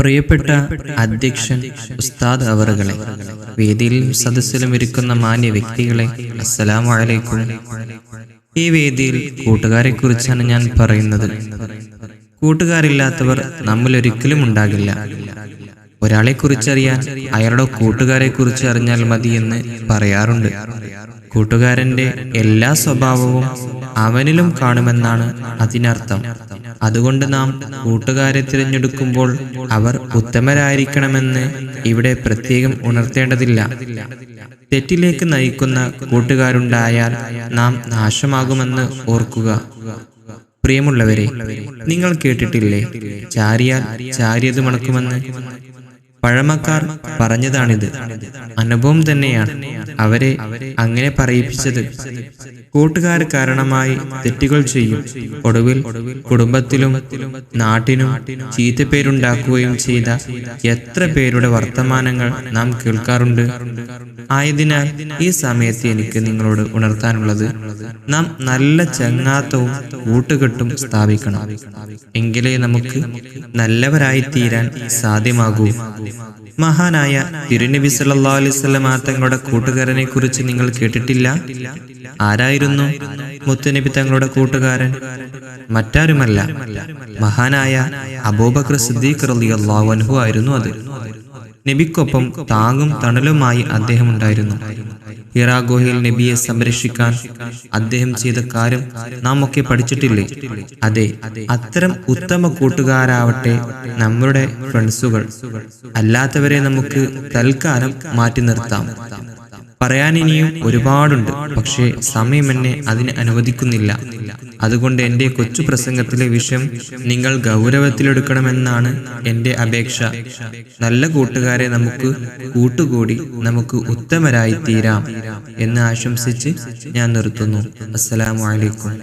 പ്രിയപ്പെട്ട അധ്യക്ഷൻ ഉസ്താദ് അവറുകളെ വേദിയിലും സദസ്സിലും ഇരിക്കുന്ന മാന്യ വ്യക്തികളെ അസ്സലാമു അലൈക്കും. ഈ വേദിയിൽ കൂട്ടുകാരെ കുറിച്ചാണ് ഞാൻ പറയുന്നത്. കൂട്ടുകാരില്ലാത്തവർ നമ്മിൽ ഒരിക്കലും ഉണ്ടാകില്ല. ഒരാളെ കുറിച്ചറിയാൻ അയാളുടെ കൂട്ടുകാരെ കുറിച്ച് അറിഞ്ഞാൽ മതി എന്ന് പറയാറുണ്ട്. കൂട്ടുകാരന്റെ എല്ലാ സ്വഭാവവും അവനിലും കാണുമെന്നാണ് അതിനർത്ഥം. അതുകൊണ്ട് നാം കൂട്ടുകാരെ തിരഞ്ഞെടുക്കുമ്പോൾ അവർ ഉത്തമരായിരിക്കണമെന്ന് ഇവിടെ പ്രത്യേകം ഉണർത്തേണ്ടതില്ല. തെറ്റിലേക്ക് നയിക്കുന്ന കൂട്ടുകാരുണ്ടായാൽ നാം നാശമാകുമെന്ന് ഓർക്കുക. പ്രിയമുള്ളവരെ നിങ്ങൾ കേട്ടിട്ടില്ലേ? ചാരിയാൽ ചാരിയത് മണക്കുമെന്ന് പഴമക്കാർ പറഞ്ഞതാണിത്. അനുഭവം തന്നെയാണ് അവരെ അങ്ങനെ പറയിപ്പിച്ചത്. കൂട്ടുകാർ കാരണമായി തെറ്റുകൾ ചെയ്യും. ഒടുവിൽ കുടുംബത്തിലും നാട്ടിനും ചീത്തപ്പേരുണ്ടാക്കുകയും ചെയ്ത എത്ര പേരുടെ വർത്തമാനങ്ങൾ നാം കേൾക്കാറുണ്ട്. ആയതിനാൽ ഈ സമയത്ത് എനിക്ക് നിങ്ങളോട് ഉണർത്താനുള്ളത് നാം നല്ല ചങ്ങാത്തവും കൂട്ടുകെട്ടും സ്ഥാപിക്കണം. എങ്കിലേ നമുക്ക് നല്ലവരായി തീരാൻ സാധ്യമാകൂ. മഹാനായ തിരുനബി സല്ലാ അലൈവല്ല തങ്ങളുടെ കൂട്ടുകാരനെ കുറിച്ച് നിങ്ങൾ കേട്ടിട്ടില്ല? ആരായിരുന്നു മുത്തുനബി തങ്ങളുടെ കൂട്ടുകാരൻ? മറ്റാരുമല്ല. മഹാനായ അബൂബക്കർ സിദ്ദീഖ് റളിയല്ലാഹു അൻഹു ആയിരുന്നു അത്. നബിക്കൊപ്പം താങ്ങും തണലുമായി അദ്ദേഹം ഉണ്ടായിരുന്നു. ഹിറാ നബിയെ സംരക്ഷിക്കാൻ അദ്ദേഹം ചെയ്ത കാര്യം നാം ഒക്കെ പഠിച്ചിട്ടില്ലേ? അതെ അത്തരം ഉത്തമ കൂട്ടുകാരാവട്ടെ നമ്മുടെ ഫ്രണ്ട്സുകൾ. അല്ലാത്തവരെ നമുക്ക് തൽക്കാലം മാറ്റി നിർത്താം. പറയാൻ ഇനിയും ഒരുപാടുണ്ട്. പക്ഷേ സമയം എന്നെ അതിന് അനുവദിക്കുന്നില്ല. അതുകൊണ്ട് എന്റെ കൊച്ചു പ്രസംഗത്തിലെ വിഷയം നിങ്ങൾ ഗൗരവത്തിലെടുക്കണമെന്നാണ് എന്റെ അപേക്ഷ. നല്ല കൂട്ടുകാരെ നമുക്ക് കൂട്ടുകൂടി നമുക്ക് ഉത്തമരായി തീരാം എന്ന് ആശംസിച്ച് ഞാൻ നിർത്തുന്നു. അസ്സലാമു അലൈക്കും.